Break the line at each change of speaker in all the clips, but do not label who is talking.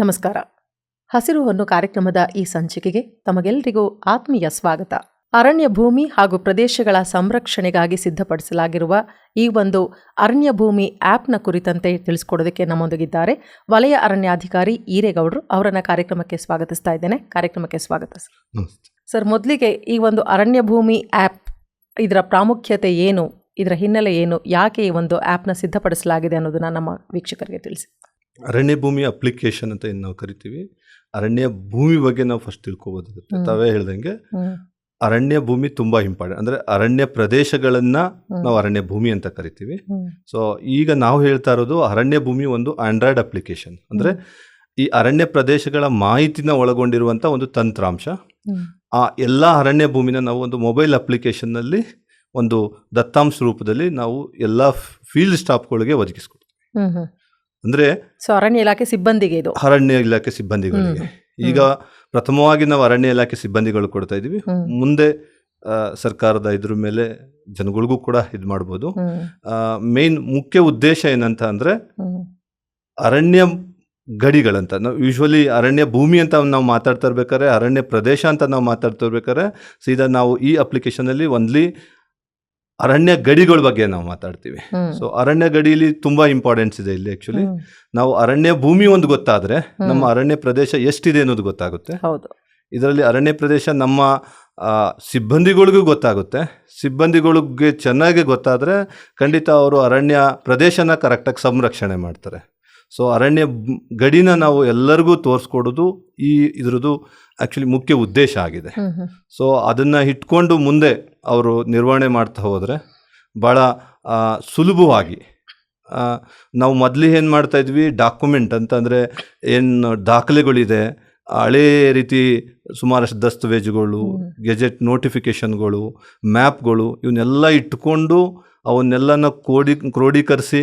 ನಮಸ್ಕಾರ. ಹಸಿರು ಹೊನ್ನು ಕಾರ್ಯಕ್ರಮದ ಈ ಸಂಚಿಕೆಗೆ ತಮಗೆಲ್ಲರಿಗೂ ಆತ್ಮೀಯ ಸ್ವಾಗತ. ಅರಣ್ಯ ಭೂಮಿ ಹಾಗೂ ಪ್ರದೇಶಗಳ ಸಂರಕ್ಷಣೆಗಾಗಿ ಸಿದ್ಧಪಡಿಸಲಾಗಿರುವ ಈ ಒಂದು ಅರಣ್ಯ ಭೂಮಿ ಆ್ಯಪ್ನ ಕುರಿತಂತೆ ತಿಳಿಸ್ಕೊಡೋದಕ್ಕೆ ನಮ್ಮೊಂದಿಗಿದ್ದಾರೆ ವಲಯ ಅರಣ್ಯಾಧಿಕಾರಿ ಈರೇಗೌಡರು ಅವರನ್ನ ಕಾರ್ಯಕ್ರಮಕ್ಕೆ ಸ್ವಾಗತಿಸ್ತಾ ಇದ್ದೇನೆ. ಕಾರ್ಯಕ್ರಮಕ್ಕೆ ಸ್ವಾಗತ ಸರ್. ಸರ್ ಮೊದಲಿಗೆ ಈ ಒಂದು ಅರಣ್ಯ ಭೂಮಿ ಆ್ಯಪ್ ಇದರ ಪ್ರಾಮುಖ್ಯತೆ ಏನು? ಇದರ ಹಿನ್ನೆಲೆ ಏನು? ಯಾಕೆ ಈ ಒಂದು ಆ್ಯಪ್ನ ಸಿದ್ಧಪಡಿಸಲಾಗಿದೆ ಅನ್ನೋದನ್ನ ನಮ್ಮ ವೀಕ್ಷಕರಿಗೆ ತಿಳಿಸಿ.
ಅರಣ್ಯ ಭೂಮಿ ಅಪ್ಲಿಕೇಶನ್ ಅಂತ ಏನು ನಾವು ಕರಿತೀವಿ. ಅರಣ್ಯ ಭೂಮಿ ಬಗ್ಗೆ ನಾವು ಫಸ್ಟ್ ತಿಳ್ಕೊಬೋದಾಗುತ್ತೆ. ತಾವೇ ಹೇಳ್ದಂಗೆ ಅರಣ್ಯ ಭೂಮಿ ತುಂಬಾ ಇಂಪಾರ್ಟೆಂಟ್ ಅಂದ್ರೆ ಅರಣ್ಯ ಪ್ರದೇಶಗಳನ್ನ ನಾವು ಅರಣ್ಯ ಭೂಮಿ ಅಂತ ಕರಿತೀವಿ. ಸೊ ಈಗ ನಾವು ಹೇಳ್ತಾ ಇರೋದು ಅರಣ್ಯ ಭೂಮಿ ಒಂದು ಆಂಡ್ರಾಯ್ಡ್ ಅಪ್ಲಿಕೇಶನ್ ಅಂದ್ರೆ ಈ ಅರಣ್ಯ ಪ್ರದೇಶಗಳ ಮಾಹಿತಿನ ಒಳಗೊಂಡಿರುವಂತ ಒಂದು ತಂತ್ರಾಂಶ. ಆ ಎಲ್ಲ ಅರಣ್ಯ ಭೂಮಿನ ನಾವು ಒಂದು ಮೊಬೈಲ್ ಅಪ್ಲಿಕೇಶನ್ನಲ್ಲಿ ಒಂದು ದತ್ತಾಂಶ ರೂಪದಲ್ಲಿ ನಾವು ಎಲ್ಲ ಫೀಲ್ಡ್ ಸ್ಟಾಫ್ಗಳಿಗೆ ಒದಗಿಸ್ಕೊಡ್ತೀವಿ. ಅಂದ್ರೆ
ಸೊ ಅರಣ್ಯ ಇಲಾಖೆ ಸಿಬ್ಬಂದಿಗೆ ಇದು.
ಅರಣ್ಯ ಇಲಾಖೆ ಸಿಬ್ಬಂದಿಗಳಿಗೆ. ಈಗ ಪ್ರಥಮವಾಗಿ ನಾವು ಅರಣ್ಯ ಇಲಾಖೆ ಸಿಬ್ಬಂದಿಗಳು ಕೊಡ್ತಾ ಇದೀವಿ ಮುಂದೆ ಸರ್ಕಾರದ ಇದ್ರ ಮೇಲೆ ಜನಗಳಿಗೂ ಕೂಡ ಇದು ಮಾಡ್ಬೋದು. ಮೇನ್ ಮುಖ್ಯ ಉದ್ದೇಶ ಏನಂತ ಅಂದ್ರೆ. ಅರಣ್ಯ ಗಡಿಗಳಂತ. ನಾವು ಯೂಶ್ವಲಿ ಅರಣ್ಯ ಭೂಮಿ ಅಂತ ನಾವು ಮಾತಾಡ್ತಾ ಇರ್ಬೇಕಾದ್ರೆ ಅರಣ್ಯ ಪ್ರದೇಶ ಅಂತ ನಾವು ಮಾತಾಡ್ತಾ ಇರ್ಬೇಕಾದ್ರೆ ಸೀದಾ ನಾವು ಈ ಅಪ್ಲಿಕೇಶನಲ್ಲಿ ಒಂದ್ಲಿ ಅರಣ್ಯ ಗಡಿಗಳ ಬಗ್ಗೆ ನಾವು ಮಾತಾಡ್ತೀವಿ. ಸೊ ಅರಣ್ಯ ಗಡಿಲಿ ತುಂಬಾ ಇಂಪಾರ್ಟೆನ್ಸ್ ಇದೆ ಇಲ್ಲಿ ಆಕ್ಚುಲಿ ನಾವು ಅರಣ್ಯ ಭೂಮಿ ಒಂದು ಗೊತ್ತಾದ್ರೆ ನಮ್ಮ ಅರಣ್ಯ ಪ್ರದೇಶ ಎಷ್ಟಿದೆ ಅನ್ನೋದು ಗೊತ್ತಾಗುತ್ತೆ.
ಹೌದು.
ಇದರಲ್ಲಿ ಅರಣ್ಯ ಪ್ರದೇಶ ನಮ್ಮ ಸಿಬ್ಬಂದಿಗಳಿಗೂ ಗೊತ್ತಾಗುತ್ತೆ. ಸಿಬ್ಬಂದಿಗಳಿಗೆ ಚೆನ್ನಾಗಿ ಗೊತ್ತಾದರೆ ಖಂಡಿತ ಅವರು ಅರಣ್ಯ ಪ್ರದೇಶನ ಕರೆಕ್ಟಾಗಿ ಸಂರಕ್ಷಣೆ ಮಾಡ್ತಾರೆ. ಸೊ ಅರಣ್ಯ ಗಡಿನ ನಾವು ಎಲ್ಲರಿಗೂ ತೋರಿಸ್ಕೊಡೋದು ಈ ಇದ್ರದ್ದು ಆ್ಯಕ್ಚುಲಿ ಮುಖ್ಯ ಉದ್ದೇಶ ಆಗಿದೆ. ಸೊ ಅದನ್ನು ಇಟ್ಕೊಂಡು ಮುಂದೆ ಅವರು ನಿರ್ವಹಣೆ ಮಾಡ್ತಾ ಹೋದರೆ ಭಾಳ ಸುಲಭವಾಗಿ ನಾವು ಮೊದಲು ಏನು ಮಾಡ್ತಾ ಇದ್ವಿ ಡಾಕ್ಯುಮೆಂಟ್ ಅಂತಂದರೆ ಏನು ದಾಖಲೆಗಳಿದೆ ಹಳೇ ರೀತಿ ಸುಮಾರಷ್ಟು ದಸ್ತಾವೇಜುಗಳು. ಗೆಜೆಟ್ ನೋಟಿಫಿಕೇಷನ್ಗಳು ಮ್ಯಾಪ್ಗಳು ಇವನ್ನೆಲ್ಲ ಇಟ್ಕೊಂಡು ಅವನ್ನೆಲ್ಲನ ಕೋಡಿ ಕ್ರೋಢೀಕರಿಸಿ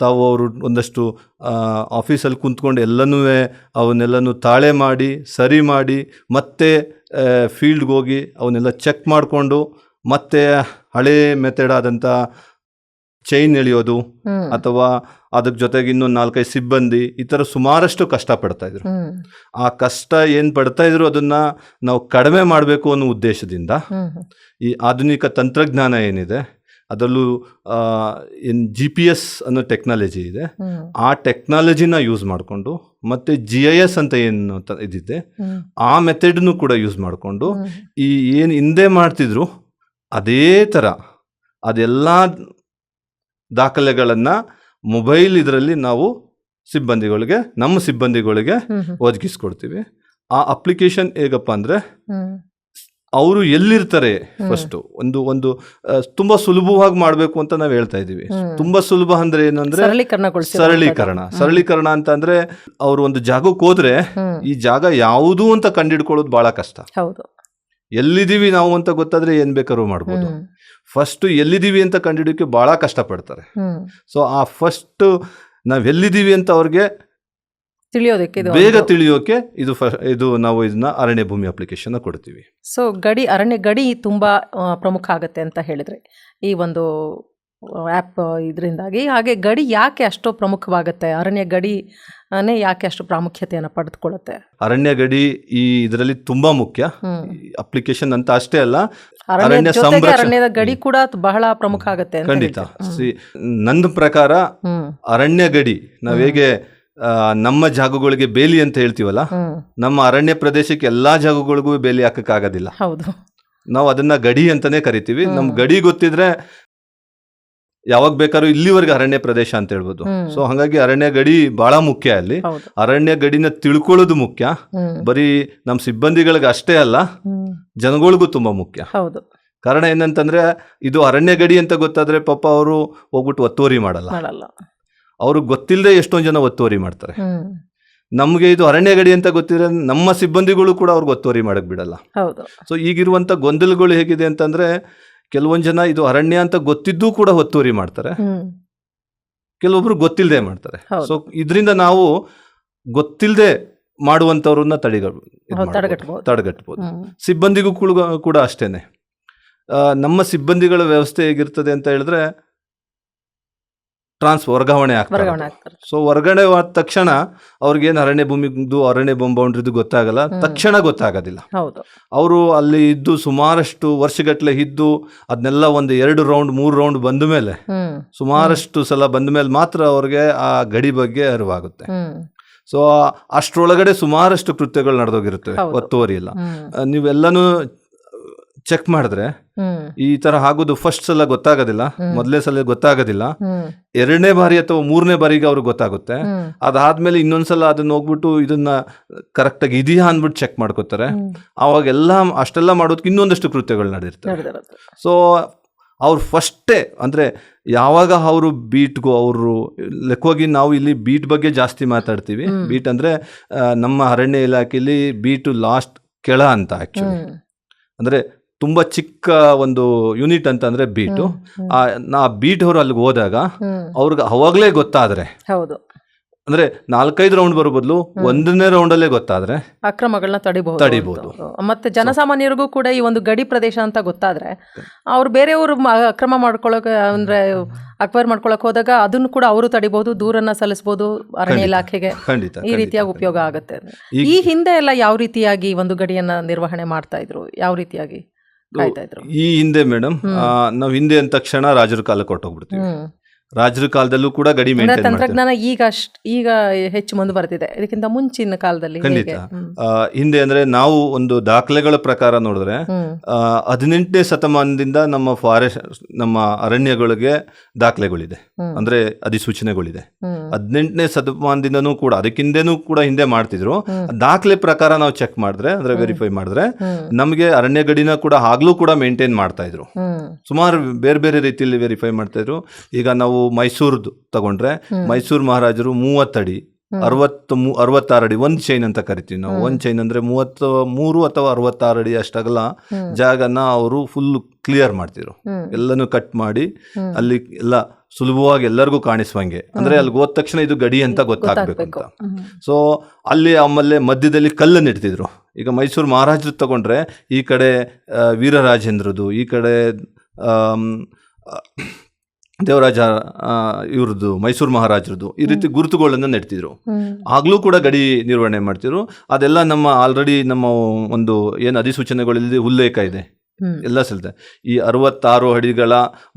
ತಾವು ಅವರು ಒಂದಷ್ಟು ಆಫೀಸಲ್ಲಿ ಕುಂತ್ಕೊಂಡು ಎಲ್ಲನೂ ಅವನ್ನೆಲ್ಲನೂ ತಾಳೆ ಮಾಡಿ ಸರಿ ಮಾಡಿ ಮತ್ತೆ ಫೀಲ್ಡ್ಗೆ ಹೋಗಿ ಅವನ್ನೆಲ್ಲ ಚೆಕ್ ಮಾಡಿಕೊಂಡು ಮತ್ತೆ ಹಳೇ ಮೆಥಡ್ ಆದಂಥ ಚೈನ್ ಎಳೆಯೋದು ಅಥವಾ ಅದಕ್ಕೆ ಜೊತೆಗೆ ಇನ್ನೊಂದು ನಾಲ್ಕೈದು ಸಿಬ್ಬಂದಿ ಈ ಥರ ಸುಮಾರಷ್ಟು ಕಷ್ಟಪಡ್ತಾ ಇದ್ರು. ಆ ಕಷ್ಟ ಏನು ಪಡ್ತಾ ಇದ್ರು ಅದನ್ನ ನಾವು ಕಡಿಮೆ ಮಾಡಬೇಕು ಅನ್ನೋ ಉದ್ದೇಶದಿಂದ. ಈ ಆಧುನಿಕ ತಂತ್ರಜ್ಞಾನ ಏನಿದೆ ಅದರಲ್ಲೂ ಏನು ಜಿ ಪಿ ಎಸ್ ಅನ್ನೋ ಟೆಕ್ನಾಲಜಿ ಇದೆ ಆ ಟೆಕ್ನಾಲಜಿನ ಯೂಸ್ ಮಾಡಿಕೊಂಡು ಮತ್ತು ಜಿ ಐ ಎಸ್ ಅಂತ ಏನು ಇದಿದೆ. ಆ ಮೆಥಡ್ನು ಕೂಡ ಯೂಸ್ ಮಾಡಿಕೊಂಡು ಈ ಏನು ಹಿಂದೆ ಮಾಡ್ತಿದ್ರು ಅದೇ ಥರ ಅದೆಲ್ಲ ದಾಖಲೆಗಳನ್ನು ಮೊಬೈಲ್ ಇದರಲ್ಲಿ ನಾವು ಸಿಬ್ಬಂದಿಗಳಿಗೆ ನಮ್ಮ ಸಿಬ್ಬಂದಿಗಳಿಗೆ. ಒದಗಿಸ್ಕೊಡ್ತೀವಿ ಆ ಅಪ್ಲಿಕೇಶನ್ ಹೇಗಪ್ಪ ಅಂದರೆ. ಅವರು ಎಲ್ಲಿರ್ತಾರೆ. ಫಸ್ಟು ಒಂದು ಒಂದು ತುಂಬಾ ಸುಲಭವಾಗಿ ಮಾಡಬೇಕು ಅಂತ ನಾವು ಹೇಳ್ತಾ ಇದ್ದೀವಿ. ತುಂಬಾ ಸುಲಭ ಅಂದ್ರೆ ಏನಂದ್ರೆ ಸರಳೀಕರಣ. ಸರಳೀಕರಣ ಅಂತ ಅಂದ್ರೆ ಅವರು ಒಂದು ಜಾಗಕ್ಕೆ ಹೋದ್ರೆ ಈ ಜಾಗ ಯಾವುದು ಅಂತ ಕಂಡಿಡ್ಕೊಳ್ಳೋದು ಬಹಳ ಕಷ್ಟ.
ಹೌದು.
ಎಲ್ಲಿದ್ದೀವಿ ನಾವು ಅಂತ ಗೊತ್ತಾದ್ರೆ ಏನ್ ಬೇಕಾದ್ರೂ ಮಾಡ್ಬೋದು. ಫಸ್ಟ್ ಎಲ್ಲಿದ್ದೀವಿ ಅಂತ ಕಂಡಿಡಿಯೋಕೆ ಬಹಳ ಕಷ್ಟಪಡ್ತಾರೆ. ಸೊ ಆ ಫಸ್ಟ್ ನಾವ್ ಎಲ್ಲಿದ್ದೀವಿ ಅಂತ ಅವ್ರಿಗೆ
ತಿಳಿಯೋದಕ್ಕೆ ಇದು
ಬೇಗ ತಿಳಿಯೋಕೆ ಇದು ಇದು ನಾವು ಇದನ್ನ ಅರಣ್ಯ ಭೂಮಿ ಅಪ್ಲಿಕೇಶನ್ ಕೊಡ್ತೀವಿ.
ಸೊ ಗಡಿ ಅರಣ್ಯ ಗಡಿ ತುಂಬಾ ಪ್ರಮುಖ ಆಗುತ್ತೆ ಅಂತ ಹೇಳಿದ್ರೆ ಈ ಒಂದು ಆ್ಯಪ್ ಇದರಿಂದಾಗಿ. ಹಾಗೆ ಗಡಿ ಯಾಕೆ ಅಷ್ಟು ಪ್ರಮುಖವಾಗುತ್ತೆ? ಅರಣ್ಯ ಗಡಿನೇ ಯಾಕೆ ಅಷ್ಟು ಪ್ರಾಮುಖ್ಯತೆಯನ್ನು ಪಡೆದುಕೊಳ್ಳುತ್ತೆ?
ಅರಣ್ಯ ಗಡಿ ಈ ಇದರಲ್ಲಿ ತುಂಬಾ ಮುಖ್ಯ. ಅಪ್ಲಿಕೇಶನ್ ಅಂತ ಅಷ್ಟೇ ಅಲ್ಲ
ಅರಣ್ಯ ಅರಣ್ಯದ ಗಡಿ ಕೂಡ ಬಹಳ ಪ್ರಮುಖ ಆಗುತ್ತೆ
ಖಂಡಿತ. ನನ್ನ ಪ್ರಕಾರ ಅರಣ್ಯ ಗಡಿ ನಾವು ಹೇಗೆ ನಮ್ಮ ಜಾಗಗಳಿಗೆ ಬೇಲಿ ಅಂತ ಹೇಳ್ತೀವಲ್ಲ ನಮ್ಮ ಅರಣ್ಯ ಪ್ರದೇಶಕ್ಕೆ ಎಲ್ಲಾ ಜಾಗಗಳಿಗೂ ಬೇಲಿ ಹಾಕಕ್ಕಾಗೋದಿಲ್ಲ.
ಹೌದು.
ನಾವು ಅದನ್ನ ಗಡಿ ಅಂತಾನೆ ಕರಿತೀವಿ. ನಮ್ ಗಡಿ ಗೊತ್ತಿದ್ರೆ ಯಾವಾಗ ಬೇಕಾದ್ರೂ ಇಲ್ಲಿವರೆಗೆ ಅರಣ್ಯ ಪ್ರದೇಶ ಅಂತ ಹೇಳ್ಬೋದು. ಸೊ ಹಾಗಾಗಿ ಅರಣ್ಯ ಗಡಿ ಬಹಳ ಮುಖ್ಯ ಅಲ್ಲಿ. ಅರಣ್ಯ ಗಡಿನ ತಿಳ್ಕೊಳ್ಳೋದು ಮುಖ್ಯ. ಬರೀ ನಮ್ಮ ಸಿಬ್ಬಂದಿಗಳಿಗೆ ಅಷ್ಟೇ ಅಲ್ಲ ಜನಗಳಿಗೂ ತುಂಬಾ ಮುಖ್ಯ.
ಹೌದು.
ಕಾರಣ ಏನಂತಂದ್ರೆ ಇದು ಅರಣ್ಯ ಗಡಿ ಅಂತ ಗೊತ್ತಾದ್ರೆ ಪಾಪ ಅವರು ಹೋಗ್ಬಿಟ್ಟು ಒತ್ತುವರಿ ಮಾಡಲ್ಲ. ಅವ್ರಿಗೆ ಗೊತ್ತಿಲ್ಲದೆ ಎಷ್ಟೊಂದು ಜನ ಒತ್ತುವರಿ ಮಾಡ್ತಾರೆ. ನಮಗೆ ಇದು ಅರಣ್ಯ ಗಡಿ ಅಂತ ಗೊತ್ತಿದ್ರೆ ನಮ್ಮ ಸಿಬ್ಬಂದಿಗಳು ಕೂಡ ಅವ್ರಿಗೆ ಒತ್ತುವರಿ ಮಾಡಕ್ ಬಿಡಲ್ಲ. ಸೊ ಈಗಿರುವಂತ ಗೊಂದಲಗಳು ಹೇಗಿದೆ ಅಂತಂದ್ರೆ ಕೆಲವೊಂದು ಜನ ಇದು ಅರಣ್ಯ ಅಂತ ಗೊತ್ತಿದ್ದೂ ಕೂಡ ಒತ್ತುವರಿ ಮಾಡ್ತಾರೆ. ಕೆಲವೊಬ್ರು ಗೊತ್ತಿಲ್ಲದೆ ಮಾಡ್ತಾರೆ. ಸೊ ಇದರಿಂದ ನಾವು ಗೊತ್ತಿಲ್ಲದೆ ಮಾಡುವಂತವ್ರನ್ನ ತಡೆಗ
ತಡೆಗಟ್ಬೋದು.
ಸಿಬ್ಬಂದಿಗೂ ಕೂಡ ಕೂಡ ಅಷ್ಟೇನೆ. ನಮ್ಮ ಸಿಬ್ಬಂದಿಗಳ ವ್ಯವಸ್ಥೆ ಹೇಗಿರ್ತದೆ ಅಂತ ಹೇಳಿದ್ರೆ ಟ್ರಾನ್ಸ್ ವರ್ಗಾವಣೆ ಆಗ್ತಾರೆ
ವರ್ಗಾವಣೆ ಆಗ್ತಾರೆ
ಸೊ ವರ್ಗಾವಣೆ ಆದ ತಕ್ಷಣ ಅವ್ರಿಗೇನು ಅರಣ್ಯ ಭೂಮಿದು ಅರಣ್ಯ ಭೂಮಿ ಬೌಂಡ್ರಿದು ಗೊತ್ತಾಗಲ್ಲ. ತಕ್ಷಣ ಗೊತ್ತಾಗೋದಿಲ್ಲ.
ಹೌದು.
ಅವರು ಅಲ್ಲಿ ಇದ್ದು ಸುಮಾರಷ್ಟು ವರ್ಷಗಟ್ಟಲೆ ಇದ್ದು ಅದನ್ನೆಲ್ಲ ಒಂದು ಎರಡು ರೌಂಡ್ ಮೂರು ರೌಂಡ್ ಬಂದ ಮೇಲೆ
ಹ್ಮ್.
ಸುಮಾರಷ್ಟು ಸಲ ಬಂದ ಮೇಲೆ ಮಾತ್ರ ಅವ್ರಿಗೆ ಆ ಗಡಿ ಬಗ್ಗೆ ಅರಿವಾಗುತ್ತೆ.
ಹ್ಮ್.
ಸೊ ಅಷ್ಟರೊಳಗಡೆ ಸುಮಾರಷ್ಟು ಕೃತ್ಯಗಳು ನಡೆದೋಗಿರುತ್ತವೆ
ಹೌದು.
ಒತ್ತುವರಿ ಇಲ್ಲ
ಹ್ಮ್.
ನೀವೆಲ್ಲನೂ ಚೆಕ್ ಮಾಡಿದ್ರೆ ಈ ತರ ಆಗೋದು ಫಸ್ಟ್ ಸಲ ಗೊತ್ತಾಗೋದಿಲ್ಲ ಮೊದಲೇ ಸಲ ಗೊತ್ತಾಗೋದಿಲ್ಲ. ಎರಡನೇ ಬಾರಿ ಅಥವಾ ಮೂರನೇ ಬಾರಿಗೆ ಅವ್ರಿಗೆ ಗೊತ್ತಾಗುತ್ತೆ. ಅದಾದ್ಮೇಲೆ ಇನ್ನೊಂದ್ಸಲ ಅದನ್ನ ಹೋಗ್ಬಿಟ್ಟು ಇದನ್ನ ಕರೆಕ್ಟ್ ಆಗಿ ಇದೆಯಾ ಅಂದ್ಬಿಟ್ಟು ಚೆಕ್ ಮಾಡ್ಕೋತಾರೆ.
ಅವಾಗ
ಅವಾಗೆಲ್ಲ ಅಷ್ಟೆಲ್ಲ ಮಾಡೋದಕ್ಕೆ ಇನ್ನೊಂದಷ್ಟು ಕೃತ್ಯಗಳು ನಡೆದಿರ್ತವೆ ಸೊ ಅವ್ರು ಫಸ್ಟೇ ಅಂದ್ರೆ ಯಾವಾಗ ಅವರು ಬೀಟ್ಗೂ ಅವರು ಲೆಕ್ಕವಾಗಿ ನಾವು ಇಲ್ಲಿ ಬೀಟ್ ಬಗ್ಗೆ ಜಾಸ್ತಿ ಮಾತಾಡ್ತೀವಿ. ಬೀಟ್ ಅಂದರೆ ನಮ್ಮ ಅರಣ್ಯ ಇಲಾಖೆಯಲ್ಲಿ ಬೀಟು ಲಾಸ್ಟ್ ಕೆಳ ಅಂತ
ಆಕ್ಚುಲಿ
ಅಂದರೆ ತುಂಬ ಚಿಕ್ಕ ಒಂದು ಯೂನಿಟ್ ಅಂತಂದ್ರೆ ಬೀಟು. ಆ ನಾ ಬೀಟ್ ಅವರು ಅಲ್ಲಿಗೆ ಹೋದಾಗ ಅವ್ರಿಗೆ ಅವಾಗಲೇ ಗೊತ್ತಾದ್ರೆ.
ಹೌದು.
ಅಂದ್ರೆ ನಾಲ್ಕೈದು ರೌಂಡ್ ಬರೋ ಬದಲು ಒಂದನೇ ರೌಂಡಲ್ಲೇ ಗೊತ್ತಾದ್ರೆ
ಅಕ್ರಮಗಳನ್ನ ತಡಿಬಹುದು
ತಡಿಬಹುದು.
ಮತ್ತೆ ಜನಸಾಮಾನ್ಯರಿಗೂ ಕೂಡ ಈ ಒಂದು ಗಡಿ ಪ್ರದೇಶ ಅಂತ ಗೊತ್ತಾದ್ರೆ ಅವ್ರು ಬೇರೆಯವರು ಅಕ್ರಮ ಮಾಡ್ಕೊಳಕ್ ಅಂದ್ರೆ ಅಕ್ವೈರ್ ಮಾಡ್ಕೊಳಕ್ ಹೋದಾಗ ಅದನ್ನು ಕೂಡ ಅವರು ತಡಿಬಹುದು ದೂರನ್ನ ಸಲ್ಲಿಸಬಹುದು ಅರಣ್ಯ. ಇಲಾಖೆಗೆ.
ಖಂಡಿತ
ಈ ರೀತಿಯಾಗಿ ಉಪಯೋಗ ಆಗುತ್ತೆ. ಈ ಹಿಂದೆ ಎಲ್ಲ ಯಾವ ರೀತಿಯಾಗಿ ಒಂದು ಗಡಿಯನ್ನ ನಿರ್ವಹಣೆ ಮಾಡ್ತಾ ಇದ್ರು? ಯಾವ ರೀತಿಯಾಗಿ?
ಈ ಹಿಂದೆ ಮೇಡಮ್ ನಾವ್ ಹಿಂದೆ ಅಂದ ತಕ್ಷಣ ರಾಜರ ಕಾಲಕ್ಕೆ ಹೊರಟೋಗ್ಬಿಡ್ತೀವಿ.
ಹ್ಮ್.
ರಾಜರ ಕಾಲದಲ್ಲೂ ಕೂಡ ಗಡಿ
ಅಂದ್ರೆ
ಮೇಂಟೈನ್ ಮಾಡ್ತಾರೆ
ತಂತ್ರಜ್ಞಾನ ಈಗ ಅಷ್ಟ್ ಈಗ ಹೆಚ್ಚು ಮುಂದುವರೆದಿದೆ ಇದಕ್ಕಿಂತ ಮುಂಚಿನ ಕಾಲದಲ್ಲಿ
ಖಂಡಿತ.
ಹೇಗೆ? ಹ್ಮ್.
ಆ, ಹಿಂದೆ ಅಂದ್ರೆ ನಾವು ಒಂದು ದಾಖಲೆಗಳ ಪ್ರಕಾರ ನೋಡಿದ್ರೆ
ಹ್ಮ್
ಆ, ಹದಿನೆಂಟನೇ ಶತಮಾನದಿಂದ ನಮ್ಮ ಫಾರೆಸ್ಟ್ ನಮ್ಮ ಅರಣ್ಯಗಳಿಗೆ ದಾಖಲೆಗಳಿದೆ
ಹ್ಮ್.
ಅಂದ್ರೆ ಅಧಿಸೂಚನೆಗಳಿದೆ
ಹ್ಮ್.
ಹದಿನೆಂಟನೇ ಶತಮಾನದಿಂದನೂ ಕೂಡ ಅದಕ್ಕಿಂದನೂ ಕೂಡ ಹಿಂದೆ ಮಾಡ್ತಿದ್ರು. ದಾಖಲೆ ಪ್ರಕಾರ ನಾವು ಚೆಕ್ ಮಾಡಿದ್ರೆ ಅಂದ್ರೆ ವೆರಿಫೈ ಮಾಡಿದ್ರೆ
ಹ್ಮ್.
ನಮಗೆ ಅರಣ್ಯ ಗಡಿನ ಕೂಡ ಆಗ್ಲೂ ಕೂಡ ಮೇಂಟೈನ್ ಮಾಡ್ತಾ ಇದ್ರು
ಹ್ಮ್.
ಸುಮಾರು ಬೇರೆ ಬೇರೆ ರೀತಿಯಲ್ಲಿ ವೆರಿಫೈ ಮಾಡ್ತಾ ಇದ್ರು ಈಗ ನಾವು ಮೈಸೂರ್ದು ತಗೊಂಡ್ರೆ. ಮೈಸೂರು ಮಹಾರಾಜರು ಮೂವತ್ತಡಿ. ಅರವತ್ತು ಮೂ ಅರವತ್ತಾರು ಅಡಿ ಒಂದು ಚೈನ್ ಅಂತ ಕರಿತೀವಿ ನಾವು. ಒಂದ್ ಚೈನ್ ಅಂದ್ರೆ ಮೂವತ್ತು ಮೂರು ಅಥವಾ ಅರವತ್ತಾರು ಅಡಿ ಅಷ್ಟಾಗಲ್ಲ ಜಾಗನ ಅವರು ಫುಲ್ ಕ್ಲಿಯರ್ ಮಾಡ್ತಿದ್ರು. ಎಲ್ಲಾನು ಕಟ್ ಮಾಡಿ ಅಲ್ಲಿ ಎಲ್ಲ ಸುಲಭವಾಗಿ ಎಲ್ಲರಿಗೂ ಕಾಣಿಸುವಂಗೆ. ಅಂದ್ರೆ. ಅಲ್ಲಿ ಹೋದ ತಕ್ಷಣ ಇದು ಗಡಿ ಅಂತ ಗೊತ್ತಾಗ್ಬೇಕು ಅಂತ. ಸೊ ಅಲ್ಲಿ ಆಮೇಲೆ ಮಧ್ಯದಲ್ಲಿ ಕಲ್ಲನ್ನು ಇಡ್ತಿದ್ರು. ಈಗ ಮೈಸೂರು ಮಹಾರಾಜರು ತಗೊಂಡ್ರೆ ಈ ಕಡೆ ವೀರರಾಜೇಂದ್ರದು ಈ ಕಡೆ ದೇವರಾಜ ಇವ್ರದ್ದು ಮೈಸೂರು ಮಹಾರಾಜರದು ಈ ರೀತಿ ಗುರುತುಗಳನ್ನು ನೆಡ್ತಿದ್ರು. ಆಗಲೂ ಕೂಡ ಗಡಿ ನಿರ್ವಹಣೆ ಮಾಡ್ತಿದ್ರು. ಅದೆಲ್ಲ ನಮ್ಮ ಆಲ್ರೆಡಿ ನಮ್ಮ ಒಂದು ಏನು ಅಧಿಸೂಚನೆಗಳಲ್ಲಿ ಉಲ್ಲೇಖ ಇದೆ. ಎಲ್ಲ ಸಲ್ತೆ ಈ ಅರವತ್ತಾರು ಅಡಿಗಳ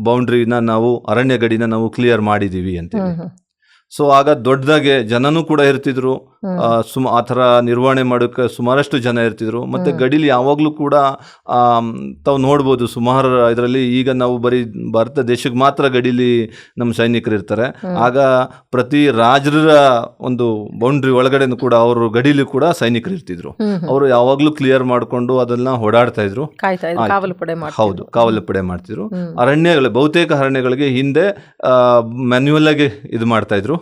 ಬೌಂಡ್ರಿನ ನಾವು ಅರಣ್ಯ ಗಡಿನ ನಾವು ಕ್ಲಿಯರ್ ಮಾಡಿದೀವಿ ಅಂತೇಳಿ. ಸೊ ಆಗ ದೊಡ್ಡದಾಗೆ ಜನನೂ ಕೂಡ ಇರ್ತಿದ್ರು. ಸುಮ್ ಆ, ಥರ ನಿರ್ವಹಣೆ ಮಾಡೋಕ್ಕೆ ಸುಮಾರಷ್ಟು ಜನ ಇರ್ತಿದ್ರು. ಮತ್ತೆ ಗಡೀಲಿ ಯಾವಾಗಲೂ ಕೂಡ ತಾವು ನೋಡ್ಬೋದು ಸುಮಾರು ಇದರಲ್ಲಿ ಈಗ ನಾವು ಬರೀ ಭಾರತ ದೇಶಕ್ಕೆ ಮಾತ್ರ ಗಡಿಲಿ ನಮ್ಮ ಸೈನಿಕರು ಇರ್ತಾರೆ. ಆಗ ಪ್ರತಿ ರಾಜರ ಒಂದು ಬೌಂಡ್ರಿ ಒಳಗಡೆನೂ ಕೂಡ ಅವರು ಗಡಿಲಿ ಕೂಡ ಸೈನಿಕರು ಇರ್ತಿದ್ರು. ಅವರು ಯಾವಾಗಲೂ ಕ್ಲಿಯರ್ ಮಾಡಿಕೊಂಡು ಅದನ್ನ ಓಡಾಡ್ತಾ ಇದ್ರು. ಹೌದು ಕಾವಲು ಪಡೆ ಮಾಡ್ತಿದ್ರು. ಅರಣ್ಯಗಳು ಬಹುತೇಕ ಅರಣ್ಯಗಳಿಗೆ ಹಿಂದೆ ಮ್ಯಾನ್ಯುವಲ್ ಆಗಿ ಇದು ಮಾಡ್ತಾ ಇದ್ರು.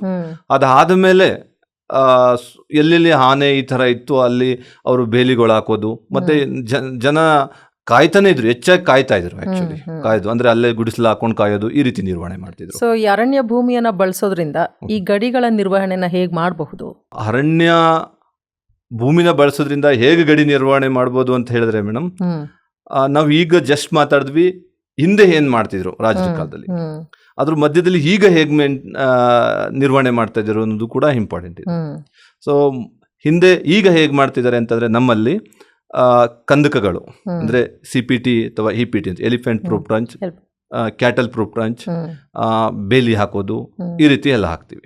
ಅದಾದ ಮೇಲೆ ಎಲ್ಲೆಲ್ಲಿ ಆನೆ ಈ ಥರ ಇತ್ತು ಅಲ್ಲಿ ಅವರು ಬೇಲಿಗಳು ಹಾಕೋದು. ಮತ್ತೆ ಜನ ಕಾಯ್ತಾನೆ ಇದ್ರು ಹೆಚ್ಚಾಗಿ ಕಾಯ್ತಾ ಇದ್ರು ಆಕ್ಚುಲಿ. ಕಾಯ್ದು ಅಂದ್ರೆ ಅಲ್ಲೇ ಗುಡಿಸಲು ಹಾಕೊಂಡು ಕಾಯೋದು ಈ ರೀತಿ ನಿರ್ವಹಣೆ ಮಾಡ್ತಿದ್ರು.
ಸೊ ಈ ಅರಣ್ಯ ಭೂಮಿಯನ್ನ ಬಳಸೋದ್ರಿಂದ ಈ ಗಡಿಗಳ ನಿರ್ವಹಣೆನ ಹೇಗೆ ಮಾಡಬಹುದು?
ಅರಣ್ಯ ಭೂಮಿನ ಬಳಸೋದ್ರಿಂದ ಹೇಗೆ ಗಡಿ ನಿರ್ವಹಣೆ ಮಾಡ್ಬೋದು ಅಂತ ಹೇಳಿದ್ರೆ ಮೇಡಮ್ ನಾವು ಈಗ ಜಸ್ಟ್ ಮಾತಾಡಿದ್ವಿ ಹಿಂದೆ ಏನ್ ಮಾಡ್ತಿದ್ರು ರಾಜರ ಕಾಲದಲ್ಲಿ? ಅದ್ರ ಮಧ್ಯದಲ್ಲಿ ಈಗ ಹೇಗೆ ಮೇನ್ ನಿರ್ವಹಣೆ ಮಾಡ್ತಾ ಇದ್ದಾರೆ ಅನ್ನೋದು ಕೂಡ ಇಂಪಾರ್ಟೆಂಟ್ ಇದೆ. ಸೊ ಹಿಂದೆ ಈಗ ಹೇಗೆ ಮಾಡ್ತಿದ್ದಾರೆ ಅಂತಂದ್ರೆ ನಮ್ಮಲ್ಲಿ ಕಂದಕಗಳು. ಅಂದ್ರೆ ಸಿ ಪಿ ಟಿ ಅಥವಾ ಇ ಪಿ ಟಿ ಅಂತ elephant proof trench cattle proof trench ಬೇಲಿ ಹಾಕೋದು ಈ ರೀತಿ ಎಲ್ಲ ಹಾಕ್ತಿವಿ.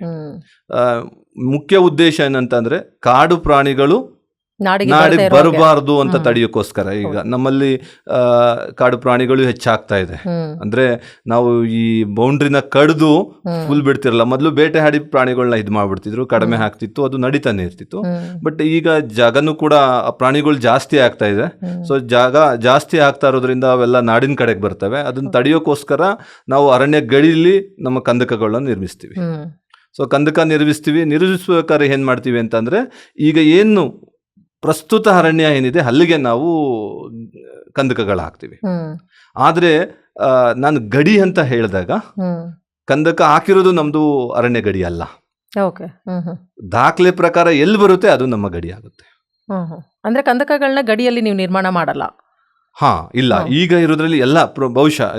ಮುಖ್ಯ ಉದ್ದೇಶ ಏನಂತಂದ್ರೆ ಕಾಡು ಪ್ರಾಣಿಗಳು
ನಾಡಿಗೆ.
ಬರಬಾರ್ದು ಅಂತ. ತಡೆಯೋಕ್ಕೋಸ್ಕರ ಈಗ ನಮ್ಮಲ್ಲಿ ಕಾಡು ಪ್ರಾಣಿಗಳು ಹೆಚ್ಚಾಗ್ತಾ ಇದೆ. ಅಂದ್ರೆ ನಾವು ಈ ಬೌಂಡ್ರಿನ ಕಡ್ದು. ಫುಲ್ ಬಿಡ್ತಿರಲ್ಲ. ಮೊದಲು ಬೇಟೆ ಹಾಡಿ ಪ್ರಾಣಿಗಳನ್ನ ಇದು ಮಾಡ್ಬಿಡ್ತಿದ್ರು. ಕಡಿಮೆ
ಹಾಕ್ತಿತ್ತು
ಆಗ್ತಿತ್ತು. ಅದು ನಡೀತಾನೆ ಇರ್ತಿತ್ತು. ಬಟ್ ಈಗ ಜಾಗನೂ ಕೂಡ ಪ್ರಾಣಿಗಳು ಜಾಸ್ತಿ ಆಗ್ತಾ ಇದೆ. ಸೊ ಜಾಗ ಜಾಸ್ತಿ ಆಗ್ತಾ ಇರೋದ್ರಿಂದ ಅವೆಲ್ಲ ನಾಡಿನ ಕಡೆಗೆ ಬರ್ತವೆ. ಅದನ್ನ ತಡೆಯೋಕ್ಕೋಸ್ಕರ ನಾವು ಅರಣ್ಯ ಗಡಿಲಿ ನಮ್ಮ ಕಂದಕಗಳನ್ನ ನಿರ್ಮಿಸ್ತೀವಿ. ಸೊ ಕಂದಕ ನಿರ್ಮಿಸ್ತೀವಿ. ನಿರ್ಮಿಸ್ಬೇಕಾದ್ರೆ ಏನ್ ಮಾಡ್ತೀವಿ ಅಂತಂದ್ರೆ ಈಗ ಏನು ಪ್ರಸ್ತುತ ಅರಣ್ಯ ಏನಿದೆ ಅಲ್ಲಿಗೆ ನಾವು ಕಂದಕಗಳು ಹಾಕ್ತೀವಿ ಆದರೆ ನಾನು ಗಡಿ ಅಂತ ಹೇಳಿದಾಗ ಕಂದಕ ಹಾಕಿರೋದು ನಮ್ದು ಅರಣ್ಯ ಗಡಿ ಅಲ್ಲ. ದಾಖಲೆ ಪ್ರಕಾರ ಎಲ್ಲಿ ಬರುತ್ತೆ ಅದು ನಮ್ಮ ಗಡಿ ಆಗುತ್ತೆ.
ಅಂದ್ರೆ ಕಂದಕಗಳನ್ನ ಗಡಿಯಲ್ಲಿ ನೀವು ನಿರ್ಮಾಣ ಮಾಡಲ್ಲ.
ಹಾ ಇಲ್ಲ. ಈಗ ಇರೋದ್ರಲ್ಲಿ ಎಲ್ಲ ಬಹುಶಃ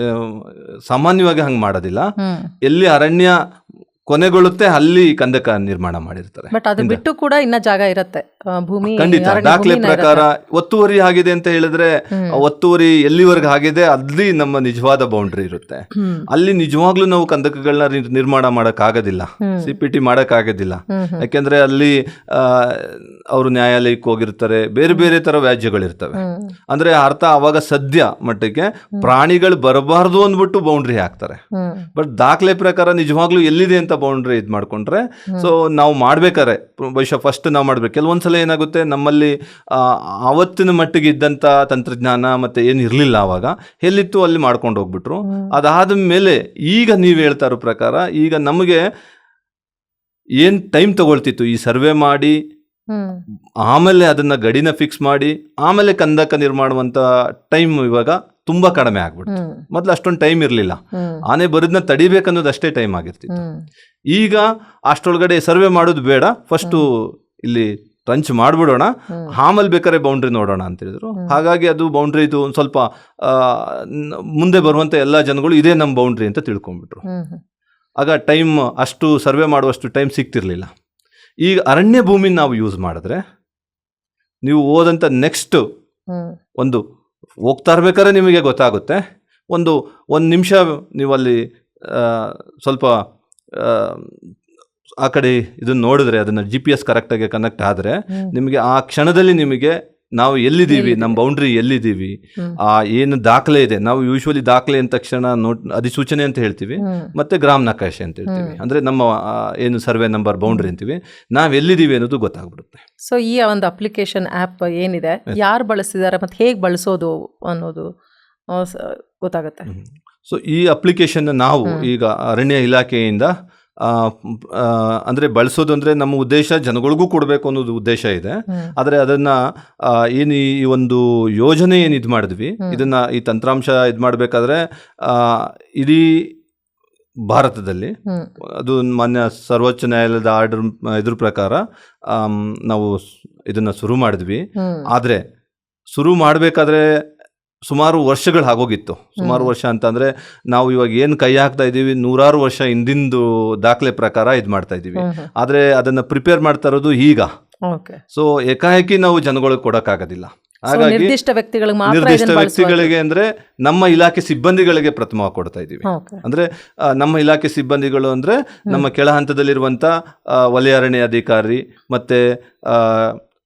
ಸಾಮಾನ್ಯವಾಗಿ ಹಂಗೆ ಮಾಡೋದಿಲ್ಲ. ಎಲ್ಲಿ ಅರಣ್ಯ ಕೊನೆಗೊಳ್ಳುತ್ತೆ ಅಲ್ಲಿ ಕಂದಕ ನಿರ್ಮಾಣ ಮಾಡಿರ್ತಾರೆ.
ಬಟ್ ಅದು ಬಿಟ್ಟು ಕೂಡ ಇನ್ನ ಜಾಗ ಇರುತ್ತೆ. ಭೂಮಿ
ಖಂಡಿತ ದಾಖಲೆ ಪ್ರಕಾರ ಒತ್ತುವರಿ ಆಗಿದೆ ಅಂತ ಹೇಳಿದ್ರೆ ಒತ್ತುವರಿ ಎಲ್ಲಿವರೆಗೆ ಆಗಿದೆ ಅಲ್ಲಿ ನಮ್ಮ ನಿಜವಾದ ಬೌಂಡ್ರಿ ಇರುತ್ತೆ. ಅಲ್ಲಿ ನಿಜವಾಗ್ಲೂ ನಾವು ಕಂದಕಗಳನ್ನ ನಿರ್ಮಾಣ ಮಾಡಕ್ ಆಗೋದಿಲ್ಲ
ಸಿಪಿಟಿ
ಸಿ ಪಿ ಟಿ ಮಾಡಕ್ ಆಗೋದಿಲ್ಲ. ಯಾಕೆಂದ್ರೆ ಅಲ್ಲಿ ಅವರು ನ್ಯಾಯಾಲಯಕ್ಕೆ ಹೋಗಿರ್ತಾರೆ ಬೇರೆ ಬೇರೆ ತರ ವ್ಯಾಜ್ಯಗಳಿರ್ತವೆ. ಅಂದ್ರೆ ಅರ್ಥ ಅವಾಗ ಸದ್ಯ ಮಟ್ಟಿಗೆ ಪ್ರಾಣಿಗಳು ಬರಬಾರ್ದು ಅಂದ್ಬಿಟ್ಟು ಬೌಂಡ್ರಿ ಹಾಕ್ತಾರೆ. ಬಟ್ ದಾಖಲೆ ಪ್ರಕಾರ ನಿಜವಾಗ್ಲೂ ಎಲ್ಲಿದೆ ಅಂತ ಬೌಂಡ್ರಿ ಇದು ಮಾಡ್ಕೊಂಡ್ರೆ ಸೊ ನಾವು ಮಾಡ್ಬೇಕಾರೆ ಬಹುಶಃ ಫಸ್ಟ್ ನಾವು ಮಾಡ್ಬೇಕು. ಕೆಲವೊಂದ್ಸಲ ಏನಾಗುತ್ತೆ ನಮ್ಮಲ್ಲಿ ಅವತ್ತಿನ ಮಟ್ಟಿಗೆ ಇದ್ದಂತ ತಂತ್ರಜ್ಞಾನ ಮತ್ತೆ ಏನು ಇರಲಿಲ್ಲ ಅವಾಗ ಎಲ್ಲಿತ್ತು ಅಲ್ಲಿ ಮಾಡ್ಕೊಂಡು ಹೋಗ್ಬಿಟ್ರು. ಅದಾದ ಮೇಲೆ ಈಗ ನೀವು ಹೇಳ್ತಾ ಇರೋ ಪ್ರಕಾರ ಈಗ ನಮಗೆ ಏನು ಟೈಮ್ ತಗೊಳ್ತಿತ್ತು ಈ ಸರ್ವೆ ಮಾಡಿ. ಆಮೇಲೆ ಅದನ್ನ ಗಡಿನ ಫಿಕ್ಸ್ ಮಾಡಿ ಆಮೇಲೆ ಕಂದಕ ನಿರ್ಮಾಣವಂತ ಟೈಮ್ ಇವಾಗ ತುಂಬಾ ಕಡಿಮೆ ಆಗ್ಬಿಡ್ತು. ಮೊದ್ಲು ಅಷ್ಟೊಂದು ಟೈಮ್ ಇರಲಿಲ್ಲ. ಆನೆ ಬರೋದನ್ನ ತಡಿಬೇಕನ್ನೋದು ಅಷ್ಟೇ ಟೈಮ್ ಆಗಿರ್ತಿತ್ತು. ಈಗ ಅಷ್ಟೊಳಗಡೆ ಸರ್ವೆ ಮಾಡೋದು ಬೇಡ. ಫಸ್ಟು ಇಲ್ಲಿ ಟ್ರಂಚ್ ಮಾಡ್ಬಿಡೋಣ. ಆಮೇಲೆ ಬೇಕಾದ್ರೆ ಬೌಂಡ್ರಿ ನೋಡೋಣ ಅಂತ ಹೇಳಿದ್ರು. ಹಾಗಾಗಿ ಅದು ಬೌಂಡ್ರಿ ಇದು ಒಂದು ಸ್ವಲ್ಪ ಮುಂದೆ ಬರುವಂತ ಎಲ್ಲ ಜನಗಳು ಇದೇ ನಮ್ಮ ಬೌಂಡ್ರಿ ಅಂತ ತಿಳ್ಕೊಂಡ್ಬಿಟ್ರು. ಆಗ ಟೈಮ್ ಅಷ್ಟು ಸರ್ವೆ ಮಾಡುವಷ್ಟು ಟೈಮ್ ಸಿಗ್ತಿರ್ಲಿಲ್ಲ. ಈಗ ಅರಣ್ಯ ಭೂಮಿ ನಾವು ಯೂಸ್ ಮಾಡಿದ್ರೆ ನೀವು ಹೋದಂಥ ನೆಕ್ಸ್ಟ್ ಒಂದು ಹೋಗ್ತಾ ಇರ್ಬೇಕಾದ್ರೆ ನಿಮಗೆ ಗೊತ್ತಾಗುತ್ತೆ. ಒಂದು ಒಂದು ನಿಮಿಷ ನೀವು ಅಲ್ಲಿ ಸ್ವಲ್ಪ ಆ, ಆ ಕಡೆ ಇದನ್ನ ನೋಡಿದ್ರೆ ಅದನ್ನ ಜಿ ಪಿ ಎಸ್ ಕರೆಕ್ಟಾಗಿ ಕನೆಕ್ಟ್ ಆದರೆ ನಿಮಗೆ ಆ ಕ್ಷಣದಲ್ಲಿ ನಿಮಗೆ ನಾವು ಎಲ್ಲಿದ್ದೀವಿ. ನಮ್ಮ ಬೌಂಡ್ರಿ ಎಲ್ಲಿದ್ದೀವಿ? ಆ ಏನು ದಾಖಲೆ ಇದೆ? ನಾವು ಯೂಶ್ವಲಿ ದಾಖಲೆ ಅಂದ ತಕ್ಷಣ ನೋಟ್ ಅಧಿಸೂಚನೆ ಅಂತ ಹೇಳ್ತೀವಿ. ಮತ್ತೆ ಗ್ರಾಮ ನಕಾಶೆ ಅಂತ ಹೇಳ್ತೀವಿ. ಅಂದ್ರೆ ನಮ್ಮ ಏನು ಸರ್ವೆ ನಂಬರ್ ಬೌಂಡ್ರಿ ಅಂತೀವಿ. ನಾವು ಎಲ್ಲಿದ್ದೀವಿ ಅನ್ನೋದು ಗೊತ್ತಾಗ್ಬಿಡುತ್ತೆ.
ಸೊ ಈ ಒಂದು ಅಪ್ಲಿಕೇಶನ್ ಆ್ಯಪ್ ಏನಿದೆ? ಯಾರು ಬಳಸಿದ್ದಾರೆ ಮತ್ತೆ ಹೇಗೆ ಬಳಸೋದು ಅನ್ನೋದು ಗೊತ್ತಾಗುತ್ತೆ.
ಸೊ ಈ ಅಪ್ಲಿಕೇಶನ್ ನಾವು ಈಗ ಅರಣ್ಯ ಇಲಾಖೆಯಿಂದ ಅಂದ್ರೆ ಬಳಸೋದು ಅಂದರೆ ನಮ್ಮ ಉದ್ದೇಶ ಜನಗಳಿಗೂ ಕೊಡಬೇಕು ಅನ್ನೋದು ಉದ್ದೇಶ ಇದೆ. ಆದರೆ ಅದನ್ನ ಏನು ಈ ಒಂದು ಯೋಜನೆ ಏನು ಇದು ಮಾಡಿದ್ವಿ ಇದನ್ನು ಈ ತಂತ್ರಾಂಶ ಇದು ಮಾಡಬೇಕಾದ್ರೆ ಇಡೀ ಭಾರತದಲ್ಲಿ ಅದು ಮಾನ್ಯ ಸರ್ವೋಚ್ಚ ನ್ಯಾಯಾಲಯದ ಆರ್ಡರ್ ಇದ್ರ ಪ್ರಕಾರ ನಾವು ಇದನ್ನು ಶುರು ಮಾಡಿದ್ವಿ. ಆದರೆ ಶುರು ಮಾಡಬೇಕಾದ್ರೆ ಸುಮಾರು ವರ್ಷಗಳು ಆಗೋಗಿತ್ತು. ಸುಮಾರು. ವರ್ಷ ಅಂತಂದ್ರೆ ನಾವು ಇವಾಗ ಏನು ಕೈ ಹಾಕ್ತಾ ಇದ್ದೀವಿ ನೂರಾರು ವರ್ಷ ಹಿಂದಿಂದು ದಾಖಲೆ ಪ್ರಕಾರ ಇದು ಮಾಡ್ತಾ ಇದ್ದೀವಿ.
ಹ್ಮ್.
ಆದರೆ ಅದನ್ನ ಪ್ರಿಪೇರ್ ಮಾಡ್ತಾ ಇರೋದು ಈಗ. ಸೊ ಏಕಾಏಕಿ ನಾವು ಜನಗಳಿಗೆ ಕೊಡೋಕ್ಕಾಗೋದಿಲ್ಲ. ಹಾಗಾಗಿ
ನಿರ್ದಿಷ್ಟ ವ್ಯಕ್ತಿಗಳಿಗೆ ಮಾತ್ರ
ನಿರ್ದಿಷ್ಟ ವ್ಯಕ್ತಿಗಳಿಗೆ ಅಂದ್ರೆ ನಮ್ಮ ಇಲಾಖೆ ಸಿಬ್ಬಂದಿಗಳಿಗೆ ಪ್ರಥಮ ಕೊಡ್ತಾ
ಇದೀವಿ
ಅಂದ್ರೆ ನಮ್ಮ ಇಲಾಖೆ ಸಿಬ್ಬಂದಿಗಳು ಅಂದ್ರೆ ನಮ್ಮ ಕೆಳ ಹಂತದಲ್ಲಿರುವಂತ ವಲಯ ಅರಣ್ಯ ಅಧಿಕಾರಿ ಮತ್ತೆ ಆ,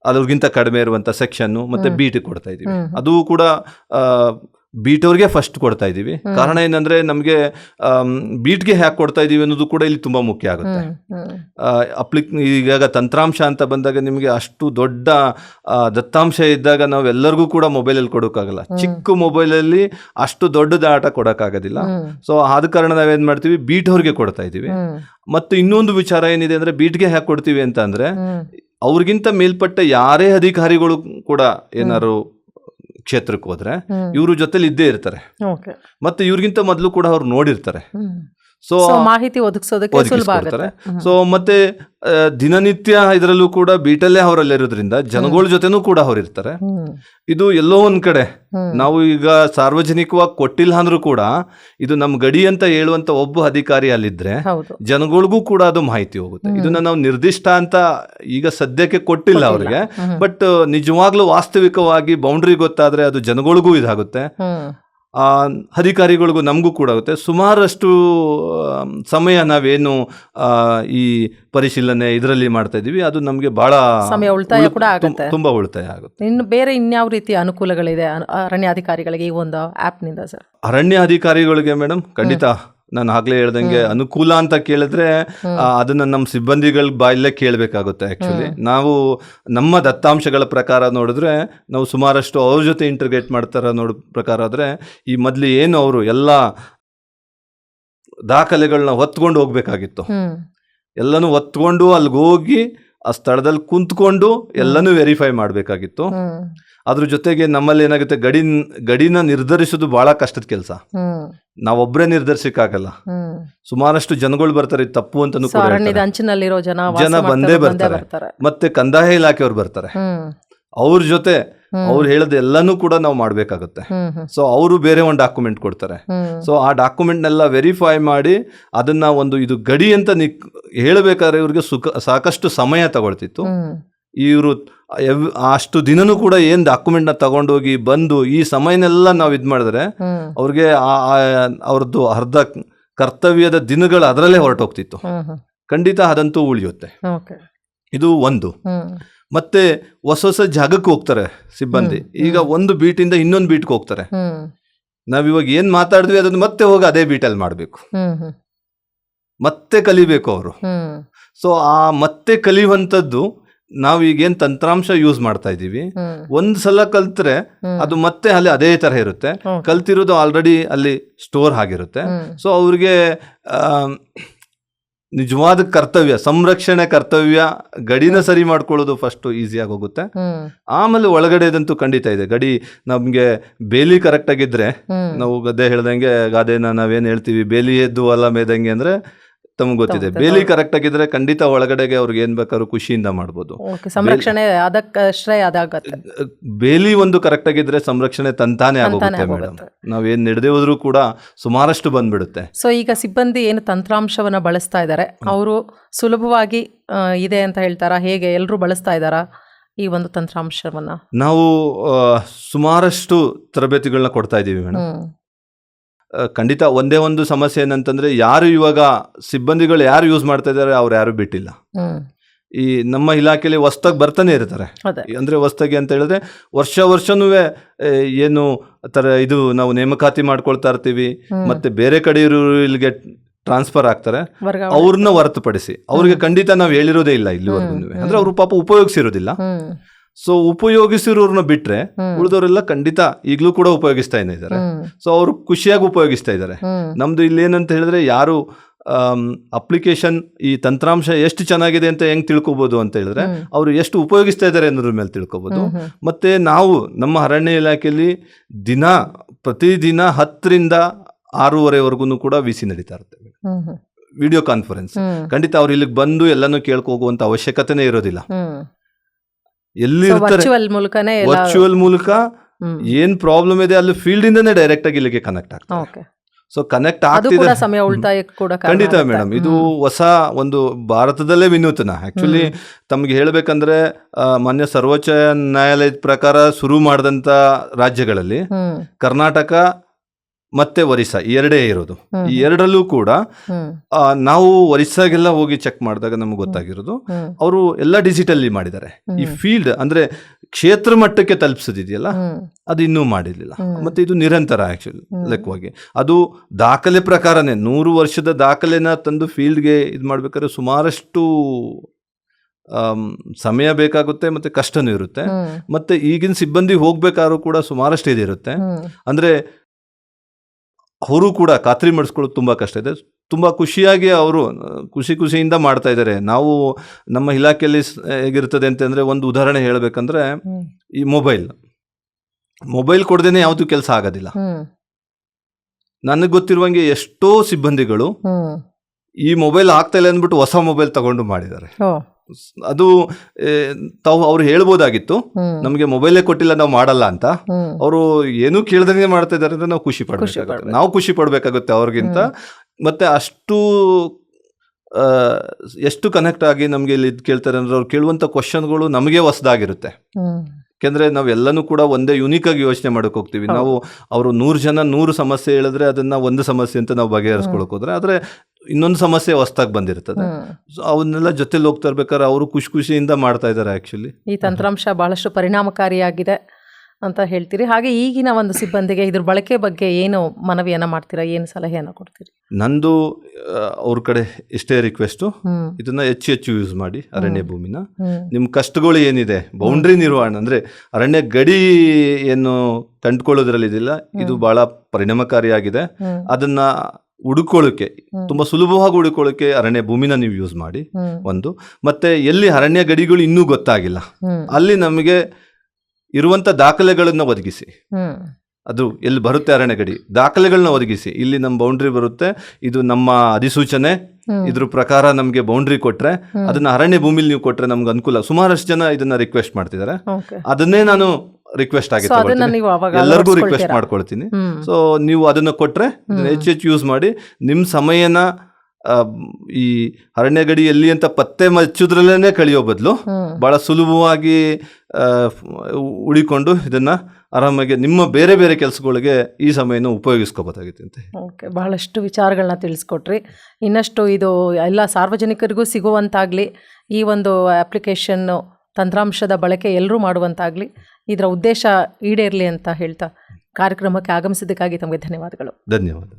ಅದ್ರಗಿಂತ ಕಡಿಮೆ ಇರುವಂತ ಸೆಕ್ಷನ್ ಮತ್ತೆ. ಬೀಟ್ ಕೊಡ್ತಾ ಇದೀವಿ. ಅದು ಕೂಡ ಬೀಟವ್ರಿಗೆ ಫಸ್ಟ್ ಕೊಡ್ತಾ ಇದೀವಿ ಕಾರಣ ಏನಂದ್ರೆ ನಮಗೆ ಬೀಟ್ಗೆ ಹ್ಯಾಕ್ ಕೊಡ್ತಾ ಇದೀವಿ ಅನ್ನೋದು ಕೂಡ ಇಲ್ಲಿ ತುಂಬಾ ಮುಖ್ಯ ಆಗುತ್ತೆ. ಅಪ್ಲಿಕ್ ಈಗ ತಂತ್ರಾಂಶ ಅಂತ ಬಂದಾಗ ನಿಮಗೆ ಅಷ್ಟು ದೊಡ್ಡ ದತ್ತಾಂಶ ಇದ್ದಾಗ ನಾವು ಎಲ್ಲರಿಗೂ ಕೂಡ ಮೊಬೈಲಲ್ಲಿ ಕೊಡೋಕ್ಕಾಗಲ್ಲ. ಚಿಕ್ಕ ಮೊಬೈಲಲ್ಲಿ ಅಷ್ಟು ದೊಡ್ಡ ಡಾಟಾ ಕೊಡೋಕ್ಕಾಗೋದಿಲ್ಲ. ಸೊ ಆದ ಕಾರಣ ನಾವೇನ್ ಮಾಡ್ತೀವಿ ಬೀಟ್ ಅವ್ರಿಗೆ ಕೊಡ್ತಾ ಇದೀವಿ. ಮತ್ತು ಇನ್ನೊಂದು ವಿಚಾರ ಏನಿದೆ ಅಂದ್ರೆ ಬೀಟ್ಗೆ ಹ್ಯಾಕ್ ಕೊಡ್ತೀವಿ ಅಂತ ಅಂದ್ರೆ. ಅವ್ರಿಗಿಂತ ಮೇಲ್ಪಟ್ಟ ಯಾರೇ ಅಧಿಕಾರಿಗಳು ಕೂಡ ಏನಾದ್ರು ಕ್ಷೇತ್ರಕ್ಕೆ ಹೋದ್ರೆ ಇವರು ಜೊತೆಲಿ ಇದ್ದೇ ಇರ್ತಾರೆ. ಮತ್ತೆ ಇವ್ರಿಗಿಂತ ಮೊದಲು ಕೂಡ ಅವ್ರು ನೋಡಿರ್ತಾರೆ. ಸೊ
ಮಾಹಿತಿ ಒದಗಿಸೋದಕ್ಕೆ ಸುಲಭ ಆಗುತ್ತೆ.
ಸೊ ಮತ್ತೆ ದಿನನಿತ್ಯ ಇದರಲ್ಲೂ ಕೂಡ ಬೀಟಲ್ಲೇ ಅವರಲ್ಲಿರೋದ್ರಿಂದ ಜನಗಳ ಜೊತೆನೂ ಕೂಡ ಅವ್ರು ಇರ್ತಾರೆ ಇದು ಎಲ್ಲೋ ಒಂದ್ ಕಡೆ. ನಾವು ಈಗ ಸಾರ್ವಜನಿಕವಾಗಿ ಕೊಟ್ಟಿಲ್ಲ ಅಂದ್ರೂ ಕೂಡ ಇದು ನಮ್ ಗಡಿ ಅಂತ ಹೇಳುವಂತ ಒಬ್ಬ ಅಧಿಕಾರಿ ಅಲ್ಲಿದ್ರೆ ಜನಗಳಿಗೂ ಕೂಡ ಅದು ಮಾಹಿತಿ ಹೋಗುತ್ತೆ. ಇದನ್ನ ನಾವು ನಿರ್ದಿಷ್ಟ ಅಂತ ಈಗ ಸದ್ಯಕ್ಕೆ ಕೊಟ್ಟಿಲ್ಲ ಅವ್ರಿಗೆ. ಬಟ್ ನಿಜವಾಗ್ಲೂ ವಾಸ್ತವಿಕವಾಗಿ ಬೌಂಡ್ರಿ ಗೊತ್ತಾದ್ರೆ ಅದು ಜನಗಳಿಗೂ ಇದಾಗುತ್ತೆ. ಅಧಿಕಾರಿಗಳಿಗೂ ನಮಗೂ ಕೂಡ ಆಗುತ್ತೆ. ಸುಮಾರಷ್ಟು ಸಮಯ ನಾವೇನು ಈ ಪರಿಶೀಲನೆ ಇದರಲ್ಲಿ ಮಾಡ್ತಾ ಇದ್ದೀವಿ. ಅದು ನಮಗೆ ಬಹಳ
ಸಮಯ ಉಳಿತಾಯ ಕೂಡ ಆಗುತ್ತೆ.
ತುಂಬಾ ಉಳಿತಾಯ ಆಗುತ್ತೆ.
ಇನ್ನು ಬೇರೆ ಇನ್ಯಾವ ರೀತಿಯ ಅನುಕೂಲಗಳಿದೆ ಅರಣ್ಯ ಅಧಿಕಾರಿಗಳಿಗೆ ಈ ಒಂದು ಆ್ಯಪ್ನಿಂದ ಸರ್?
ಅರಣ್ಯ ಅಧಿಕಾರಿಗಳಿಗೆ ಮೇಡಮ್ ಖಂಡಿತ ನಾನು ಆಗ್ಲೇ ಹೇಳ್ದಂಗೆ ಅನುಕೂಲ ಅಂತ ಕೇಳಿದ್ರೆ ಅದನ್ನ ನಮ್ಮ ಸಿಬ್ಬಂದಿಗಳ ಬಾಯಲ್ಲೇ ಕೇಳಬೇಕಾಗುತ್ತೆ ಆಕ್ಚುಲಿ ನಾವು ನಮ್ಮ ದತ್ತಾಂಶಗಳ ಪ್ರಕಾರ ನೋಡಿದ್ರೆ ನಾವು ಸುಮಾರಷ್ಟು ಅವ್ರ ಜೊತೆ ಇಂಟರ್ಗ್ರೇಟ್ ಮಾಡ್ತಾರ ನೋಡ ಪ್ರಕಾರ ಆದ್ರೆ ಈ ಮೊದ್ಲು ಏನು ಅವರು ಎಲ್ಲ ದಾಖಲೆಗಳನ್ನ ಹೊತ್ಕೊಂಡು ಹೋಗ್ಬೇಕಾಗಿತ್ತು. ಎಲ್ಲನು ಹೊತ್ಕೊಂಡು ಅಲ್ಲಿಗೆ ಹೋಗಿ ಆ ಸ್ಥಳದಲ್ಲಿ ಕುಂತ್ಕೊಂಡು ಎಲ್ಲನೂ ವೆರಿಫೈ ಮಾಡಬೇಕಾಗಿತ್ತು. ಅದ್ರ ಜೊತೆಗೆ ನಮ್ಮಲ್ಲಿ ಏನಾಗುತ್ತೆ ಗಡಿ ಗಡಿನ ನಿರ್ಧರಿಸೋದು ಬಹಳ ಕಷ್ಟದ ಕೆಲಸ. ನಾವೊಬ್ಬರೇ ನಿರ್ಧರಿಸಕ್ಕಾಗಲ್ಲ. ಸುಮಾರಷ್ಟು ಜನಗಳು ಬರ್ತಾರೆ ತಪ್ಪು ಅಂತ.
ಅಂಚಿನಲ್ಲಿರೋ ಜನ
ಬಂದೇ ಬರ್ತಾರೆ. ಮತ್ತೆ ಕಂದಾಯ ಇಲಾಖೆಯವ್ರು ಬರ್ತಾರೆ. ಅವ್ರ ಜೊತೆ. ಅವ್ರು ಹೇಳೋದು ಎಲ್ಲಾನು ಕೂಡ ನಾವು ಮಾಡ್ಬೇಕಾಗುತ್ತೆ. ಸೊ ಅವರು ಬೇರೆ ಒಂದು ಡಾಕ್ಯುಮೆಂಟ್ ಕೊಡ್ತಾರೆ. ಸೊ ಆ ಡಾಕ್ಯುಮೆಂಟ್ನೆಲ್ಲ ವೆರಿಫೈ ಮಾಡಿ ಅದನ್ನ ಒಂದು ಇದು ಗಡಿ ಅಂತ ನಿ ಹೇಳಬೇಕಾದ್ರೆ ಇವ್ರಿಗೆ ಸುಖ ಸಾಕಷ್ಟು ಸಮಯ ತಗೊಳ್ತಿತ್ತು.
ಹ್ಮ್.
ಇವರು ಅಷ್ಟು ದಿನನೂ ಕೂಡ ಏನು ಡಾಕ್ಯುಮೆಂಟ್ನ ತಗೊಂಡೋಗಿ ಬಂದು ಈ ಸಮಯನೆಲ್ಲ ನಾವು ಇದು ಮಾಡಿದ್ರೆ ಅವ್ರಿಗೆ ಅವ್ರದ್ದು ಅರ್ಧ ಕರ್ತವ್ಯದ ದಿನಗಳು ಅದರಲ್ಲೇ ಹೊರಟೋಗ್ತಿತ್ತು. ಖಂಡಿತ ಅದಂತೂ ಉಳಿಯುತ್ತೆ. ಇದು ಒಂದು. ಮತ್ತೆ ಹೊಸ ಹೊಸ ಜಾಗಕ್ಕೆ ಹೋಗ್ತಾರೆ ಸಿಬ್ಬಂದಿ. ಈಗ ಒಂದು ಬೀಟಿಂದ ಇನ್ನೊಂದು ಬೀಟ್ಗೆ ಹೋಗ್ತಾರೆ. ನಾವಿವಾಗ ಏನು ಮಾತಾಡಿದ್ವಿ ಅದನ್ನು ಮತ್ತೆ ಹೋಗಿ ಅದೇ ಬೀಟಲ್ಲಿ ಮಾಡಬೇಕು. ಮತ್ತೆ ಕಲಿಬೇಕು ಅವರು. ಸೊ ಆ ಮತ್ತೆ ಕಲಿಯುವಂಥದ್ದು ನಾವು ಈಗೇನು ತಂತ್ರಾಂಶ ಯೂಸ್ ಮಾಡ್ತಾ ಇದ್ದೀವಿ. ಒಂದ್ ಸಲ ಕಲ್ತ್ರೆ ಅದು ಮತ್ತೆ ಅಲ್ಲಿ ಅದೇ ತರ ಇರುತ್ತೆ. ಕಲ್ತಿರೋದು ಆಲ್ರೆಡಿ ಅಲ್ಲಿ ಸ್ಟೋರ್ ಆಗಿರುತ್ತೆ. ಸೊ ಅವ್ರಿಗೆ ನಿಜವಾದ ಕರ್ತವ್ಯ ಸಂರಕ್ಷಣೆ ಕರ್ತವ್ಯ ಗಡಿನ ಸರಿ ಮಾಡ್ಕೊಳ್ಳೋದು ಫಸ್ಟ್ ಈಸಿಯಾಗಿ ಹೋಗುತ್ತೆ. ಆಮೇಲೆ ಒಳಗಡೆದಂತೂ ಖಂಡಿತ ಇದೆ. ಗಡಿ ನಮಗೆ ಬೇಲಿ ಕರೆಕ್ಟ್ ಆಗಿದ್ರೆ ನಾವು ಗದ್ದೆ ಹೇಳ್ದಂಗೆ ಗಾದೆನ ನಾವೇನು ಹೇಳ್ತೀವಿ? ಬೇಲಿ ಎದ್ದು ಅಲ್ಲ ಮೇದಂಗೆ ಅಂದ್ರೆ ತಮಗೆ ಗೊತ್ತಿದೆ. ಬೇಲಿ ಕರೆಕ್ಟ್ ಆಗಿದ್ರೆ ಖಂಡಿತ ಒಳಗಡೆಗೆ ಅವ್ರಿಗೆ ಏನ್ ಬೇಕಾದ್ರೂ ಖುಷಿಯಿಂದ ಮಾಡ್ಬೋದು.
ಸಂರಕ್ಷಣೆ ಅದಕ್ಕಷ್ಟೇ ಅದಾಗತ್ತೆ.
ಬೇಲಿ ಒಂದು ಕರೆಕ್ಟ್ ಆಗಿದ್ರೆ ಸಂರಕ್ಷಣೆ ತಂತಾನೆ ಆಗುತ್ತೆ ಮೇಡಮ್. ನಾವೇನ್ ನಡೆದೇ ಹೋದ್ರೂ ಕೂಡ ಸುಮಾರಷ್ಟು ಬಂದ್ಬಿಡುತ್ತೆ.
ಸೊ ಈಗ ಸಿಬ್ಬಂದಿ ಏನು ತಂತ್ರಾಂಶವನ್ನ ಬಳಸ್ತಾ ಇದ್ದಾರೆ ಅವರು ಸುಲಭವಾಗಿ ಇದೆ ಅಂತ ಹೇಳ್ತಾರಾ? ಹೇಗೆ ಎಲ್ಲರೂ ಬಳಸ್ತಾ ಇದ್ದಾರಾ ಈ ಒಂದು ತಂತ್ರಾಂಶವನ್ನ?
ನಾವು ಸುಮಾರಷ್ಟು ತರಬೇತಿಗಳನ್ನ ಕೊಡ್ತಾ ಇದ್ದೀವಿ ಮೇಡಮ್. ಖಂಡಿತ ಒಂದೇ ಒಂದು ಸಮಸ್ಯೆ ಏನಂತಂದ್ರೆ ಯಾರು ಇವಾಗ ಸಿಬ್ಬಂದಿಗಳು ಯಾರು ಯೂಸ್ ಮಾಡ್ತಾ ಇದ್ದಾರೆ ಅವ್ರು ಯಾರು ಬಿಟ್ಟಿಲ್ಲ. ಈ ನಮ್ಮ ಇಲಾಖೆಯಲ್ಲಿ ಹೊಸ್ದಾಗಿ ಬರ್ತಾನೆ ಇರ್ತಾರೆ. ಅಂದ್ರೆ ಹೊಸ್ತಾಗಿ ಅಂತ ಹೇಳಿದ್ರೆ ವರ್ಷ ವರ್ಷನೂ ಏನು ತರ ಇದು ನಾವು ನೇಮಕಾತಿ ಮಾಡ್ಕೊಳ್ತಾ ಇರ್ತೀವಿ ಮತ್ತೆ ಬೇರೆ ಕಡೆ ಇಲ್ಲಿಗೆ ಟ್ರಾನ್ಸ್ಫರ್ ಆಗ್ತಾರೆ. ಅವ್ರನ್ನ ಹೊರತುಪಡಿಸಿ ಅವ್ರಿಗೆ ಖಂಡಿತ ನಾವು ಹೇಳಿರೋದೇ ಇಲ್ಲ ಇಲ್ಲಿವರೆಗೂ ಅಂದ್ರೆ ಅವರು ಪಾಪ ಉಪಯೋಗಿಸಿರೋದಿಲ್ಲ. ಸೊ ಉಪಯೋಗಿಸಿರೋರ್ನ ಬಿಟ್ರೆ. ಉಳಿದವರೆಲ್ಲ ಖಂಡಿತ ಈಗಲೂ ಕೂಡ ಉಪಯೋಗಿಸ್ತಾ ಇದ್ದಾರೆ. ಸೊ ಅವರು ಖುಷಿಯಾಗಿ ಉಪಯೋಗಿಸ್ತಾ ಇದ್ದಾರೆ. ನಮ್ದು ಇಲ್ಲಿ ಏನಂತ ಹೇಳಿದ್ರೆ ಯಾರು ಅಪ್ಲಿಕೇಶನ್ ಈ ತಂತ್ರಾಂಶ ಎಷ್ಟು ಚೆನ್ನಾಗಿದೆ ಅಂತ ಹೆಂಗ್ ತಿಳ್ಕೊಬೋದು ಅಂತ ಹೇಳಿದ್ರೆ. ಅವರು ಎಷ್ಟು ಉಪಯೋಗಿಸ್ತಾ ಇದ್ದಾರೆ ಅನ್ನೋದ್ರ ಮೇಲೆ ತಿಳ್ಕೊಬೋದು. ಮತ್ತೆ ನಾವು ನಮ್ಮ ಅರಣ್ಯ ಇಲಾಖೆಯಲ್ಲಿ ದಿನ ಪ್ರತಿದಿನ ಹತ್ತರಿಂದ ಆರೂವರೆವರೆಗೂ ಕೂಡ ವಿ ಸಿ ನಡೀತಾ ಇರುತ್ತೆ. Video conference. ಖಂಡಿತ ಅವ್ರು ಇಲ್ಲಿಗೆ ಬಂದು ಎಲ್ಲಾನು ಕೇಳ್ಕೋಗುವಂತ ಅವಶ್ಯಕತೆನೇ ಇರೋದಿಲ್ಲ. ಎಲ್ಲಿ
ಮೂಲಕನೇ
ವರ್ಚುವಲ್ ಮೂಲಕ ಏನ್ ಪ್ರಾಬ್ಲಮ್ ಇದೆ ಅಲ್ಲಿ ಫೀಲ್ಡ್ ಇಂದನೇ ಡೈರೆಕ್ಟ್ ಆಗಿ ಇಲ್ಲಿಗೆ ಕನೆಕ್ಟ್
ಆಗ್ತದೆ.
ಸೊ ಕನೆಕ್ಟ್ ಆಗ್ತಿದೆ.
ಸಮಯ ಉಳಿತಾಯ ಕೂಡ
ಖಂಡಿತ. ಮೇಡಮ್ ಇದು. ಹೊಸ ಒಂದು ಭಾರತದಲ್ಲೇ ವಿನೂತನ. ಆಕ್ಚುಲಿ ತಮ್ಗೆ ಹೇಳ್ಬೇಕಂದ್ರೆ ಮಾನ್ಯ ಸರ್ವೋಚ್ಚ ನ್ಯಾಯಾಲಯದ ಪ್ರಕಾರ ಶುರು ಮಾಡಿದಂತ ರಾಜ್ಯಗಳಲ್ಲಿ ಕರ್ನಾಟಕ ಮತ್ತೆ ಒರಿಸ್ಸಾ ಎರಡೇ ಇರೋದು. ಈ ಎರಡರಲ್ಲೂ ಕೂಡ ನಾವು ಒರಿಸ್ಸಾಗೆಲ್ಲ ಹೋಗಿ ಚೆಕ್ ಮಾಡಿದಾಗ ನಮ್ಗೆ ಗೊತ್ತಾಗಿರೋದು ಅವರು ಎಲ್ಲ ಡಿಜಿಟಲ್ಲಿ ಮಾಡಿದ್ದಾರೆ. ಈ ಫೀಲ್ಡ್ ಅಂದ್ರೆ ಕ್ಷೇತ್ರ ಮಟ್ಟಕ್ಕೆ ತಲುಪಿಸೋದಿದೆಯಲ್ಲ ಅದು ಇನ್ನೂ ಮಾಡಿರ್ಲಿಲ್ಲ. ಮತ್ತೆ ಇದು ನಿರಂತರ ಆಕ್ಚುಲಿ. ಲೆಕ್ಕವಾಗಿ. ಅದು ದಾಖಲೆ ಪ್ರಕಾರನೇ ನೂರು ವರ್ಷದ ದಾಖಲೆನ ತಂದು ಫೀಲ್ಡ್ಗೆ ಇದು ಮಾಡ್ಬೇಕಾದ್ರೆ ಸುಮಾರಷ್ಟು ಸಮಯ ಬೇಕಾಗುತ್ತೆ ಮತ್ತೆ ಕಷ್ಟನೂ ಇರುತ್ತೆ. ಮತ್ತೆ ಈಗಿನ ಸಿಬ್ಬಂದಿ ಹೋಗ್ಬೇಕಾದ್ರೂ ಕೂಡ ಸುಮಾರಷ್ಟು ಇದಿರುತ್ತೆ. ಅಂದ್ರೆ ಅವರು ಕೂಡ ಖಾತ್ರಿ ಮಾಡಿಸ್ಕೊಳ್ಳೋದು ತುಂಬಾ ಕಷ್ಟ ಇದೆ. ತುಂಬಾ ಖುಷಿಯಾಗಿ ಅವರು ಖುಷಿ ಖುಷಿಯಿಂದ ಮಾಡ್ತಾ ಇದ್ದಾರೆ. ನಾವು ನಮ್ಮ ಇಲಾಖೆಯಲ್ಲಿ ಹೇಗಿರ್ತದೆ ಅಂತಂದ್ರೆ ಒಂದು ಉದಾಹರಣೆ ಹೇಳಬೇಕಂದ್ರೆ ಈ ಮೊಬೈಲ್. ಮೊಬೈಲ್ ಕೊಡದೇನೆ ಯಾವುದು ಕೆಲಸ ಆಗೋದಿಲ್ಲ. ನನಗೆ ಗೊತ್ತಿರುವಂಗೆ ಎಷ್ಟೋ ಸಿಬ್ಬಂದಿಗಳು ಈ ಮೊಬೈಲ್ ಆಗ್ತಾ ಇಲ್ಲ ಅಂದ್ಬಿಟ್ಟು ಹೊಸ ಮೊಬೈಲ್ ತಗೊಂಡು ಮಾಡಿದ್ದಾರೆ. ಅದು ತಾವು ಅವ್ರು ಹೇಳ್ಬೋದಾಗಿತ್ತು. ನಮಗೆ ಮೊಬೈಲೇ ಕೊಟ್ಟಿಲ್ಲ ನಾವು ಮಾಡಲ್ಲ ಅಂತ. ಅವರು ಏನು ಕೇಳ್ದಂಗೆ ಮಾಡ್ತಾ ಇದ್ದಾರೆ ಅಂದ್ರೆ ನಾವು ಖುಷಿ ಪಡ್ಬೇಕಾಗುತ್ತೆ. ನಾವು ಖುಷಿ ಪಡ್ಬೇಕಾಗುತ್ತೆ ಅವ್ರಿಗಿಂತ. ಮತ್ತೆ ಅಷ್ಟು ಎಷ್ಟು ಕನೆಕ್ಟ್ ಆಗಿ ನಮಗೆ ಇಲ್ಲಿ ಕೇಳ್ತಾರೆ ಅಂದ್ರೆ ಅವ್ರು ಕೇಳುವಂತ ಕ್ವಶನ್ಗಳು ನಮಗೆ ಹೊಸದಾಗಿರುತ್ತೆ. ಯಾಕೆಂದ್ರೆ ನಾವೆಲ್ಲನೂ ಕೂಡ ಒಂದೇ ಯುನಿಕ್ ಆಗಿ ಯೋಚನೆ ಮಾಡಕ್ ಹೋಗ್ತೀವಿ. ನಾವು ಅವರು ನೂರು ಜನ ನೂರು ಸಮಸ್ಯೆ ಹೇಳಿದ್ರೆ ಅದನ್ನ ಒಂದು ಸಮಸ್ಯೆ ಅಂತ ನಾವು ಬಗೆಹರಿಸ್ಕೊಳಕ್ ಹೋದ್ರೆ ಆದ್ರೆ ಇನ್ನೊಂದು ಸಮಸ್ಯೆ ಹೊಸ್ದಾಗಿ ಬಂದಿರ್ತದೆ. ಸೊ ಅವನ್ನೆಲ್ಲ ಜೊತೆಲಿ ಹೋಗ್ತಾ ಇರ್ಬೇಕಾದ್ರೆ ಅವರು ಖುಷಿ ಖುಷಿಯಿಂದ ಮಾಡ್ತಾ ಇದ್ದಾರೆ ಆಕ್ಚುಲಿ
ಈ ತಂತ್ರಾಂಶ ಬಹಳಷ್ಟು ಪರಿಣಾಮಕಾರಿಯಾಗಿದೆ. ಅಂತ ಹೇಳ್ತೀರಿ. ಹಾಗೆ ಈಗಿನ ಒಂದು ಸಿಬ್ಬಂದಿಗೆ ಇದ್ರ ಬಳಕೆ ಬಗ್ಗೆ ಏನು ಮನವಿಯನ್ನು ಮಾಡ್ತೀರಾ? ಏನು ಸಲಹೆಯನ್ನು ಕೊಡ್ತೀರಿ?
ನಂದು ಅವ್ರ ಕಡೆ ಇಷ್ಟೇ ರಿಕ್ವೆಸ್ಟು ಇದನ್ನ ಹೆಚ್ಚು ಹೆಚ್ಚು ಯೂಸ್ ಮಾಡಿ ಅರಣ್ಯ ಭೂಮಿನ. ನಿಮ್ಮ ಕಷ್ಟಗಳು ಏನಿದೆ? ಬೌಂಡ್ರಿ ನಿರ್ವಹಣೆ ಅಂದ್ರೆ ಅರಣ್ಯ ಗಡಿ ಏನು ಕಂಡುಕೊಳ್ಳೋದ್ರಲ್ಲಿ ಇದಿಲ್ಲ. ಇದು ಬಹಳ ಪರಿಣಾಮಕಾರಿಯಾಗಿದೆ. ಅದನ್ನ ಹುಡುಕೊಳ್ಳೋಕೆ. ತುಂಬಾ ಸುಲಭವಾಗಿ ಹುಡುಕೊಳ್ಳೋಕೆ ಅರಣ್ಯ ಭೂಮಿನ ನೀವು ಯೂಸ್ ಮಾಡಿ ಒಂದು. ಮತ್ತೆ ಎಲ್ಲಿ ಅರಣ್ಯ ಗಡಿಗಳು ಇನ್ನೂ ಗೊತ್ತಾಗಿಲ್ಲ. ಅಲ್ಲಿ ನಮಗೆ ಇರುವಂತ ದಾಖಲೆಗಳನ್ನ ಒದಗಿಸಿ. ಅದು ಎಲ್ಲಿ ಬರುತ್ತೆ ಅರಣ್ಯ ಗಡಿ ದಾಖಲೆಗಳನ್ನ ಒದಗಿಸಿ. ಇಲ್ಲಿ ನಮ್ಮ ಬೌಂಡ್ರಿ ಬರುತ್ತೆ ಇದು ನಮ್ಮ ಅಧಿಸೂಚನೆ. ಇದ್ರ ಪ್ರಕಾರ ನಮಗೆ ಬೌಂಡ್ರಿ ಕೊಟ್ರೆ ಅದನ್ನ ಅರಣ್ಯ ಭೂಮಿಲಿ ನೀವು ಕೊಟ್ರೆ ನಮ್ಗೆ ಅನುಕೂಲ. ಸುಮಾರಷ್ಟು ಜನ ಇದನ್ನ ರಿಕ್ವೆಸ್ಟ್ ಮಾಡ್ತಿದ್ದಾರೆ ಅದನ್ನೇ ನಾನು ರಿಕ್ವೆಸ್ಟ್ ಆಗಿ ಎಲ್ಲರಿಗೂ ರಿಕ್ವೆಸ್ಟ್ ಮಾಡ್ಕೊಳ್ತೀನಿ. ಸೊ ನೀವು ಅದನ್ನ ಕೊಟ್ರೆ ಹೆಚ್ಚು ಹೆಚ್ಚು ಯೂಸ್ ಮಾಡಿ ನಿಮ್ಮ ಸಮಯನ ಈ ಅರಣ್ಯ ಗಡಿ ಎಲ್ಲಿ ಅಂತ ಪತ್ತೆ ಮಚ್ಚುದ್ರಲ್ಲೇ ಕಳಿಯೋ ಬದಲು ಬಹಳ ಸುಲಭವಾಗಿ ಉಳಿಕೊಂಡು ಇದನ್ನ ಆರಾಮಾಗಿ ನಿಮ್ಮ ಬೇರೆ ಬೇರೆ ಕೆಲಸಗಳಿಗೆ ಈ ಸಮಯನ ಉಪಯೋಗಿಸ್ಕೋಬೋದಾಗಿತ್ತು ಅಂತ
ಓಕೆ ಬಹಳಷ್ಟು ವಿಚಾರಗಳನ್ನ ತಿಳಿಸ್ಕೊಟ್ರಿ. ಇನ್ನಷ್ಟು ಇದು ಎಲ್ಲ ಸಾರ್ವಜನಿಕರಿಗೂ ಸಿಗುವಂತಾಗ್ಲಿ ಈ ಒಂದು ಅಪ್ಲಿಕೇಶನ್ನು ತಂತ್ರಾಂಶದ ಬಳಕೆ ಎಲ್ಲರೂ ಮಾಡುವಂತಾಗಲಿ ಇದರ ಉದ್ದೇಶ ಈಡೇರಲಿ ಅಂತ ಹೇಳ್ತಾ ಕಾರ್ಯಕ್ರಮಕ್ಕೆ ಆಗಮಿಸಿದ್ದಕ್ಕಾಗಿ ತಮಗೆ ಧನ್ಯವಾದಗಳು.
ಧನ್ಯವಾದ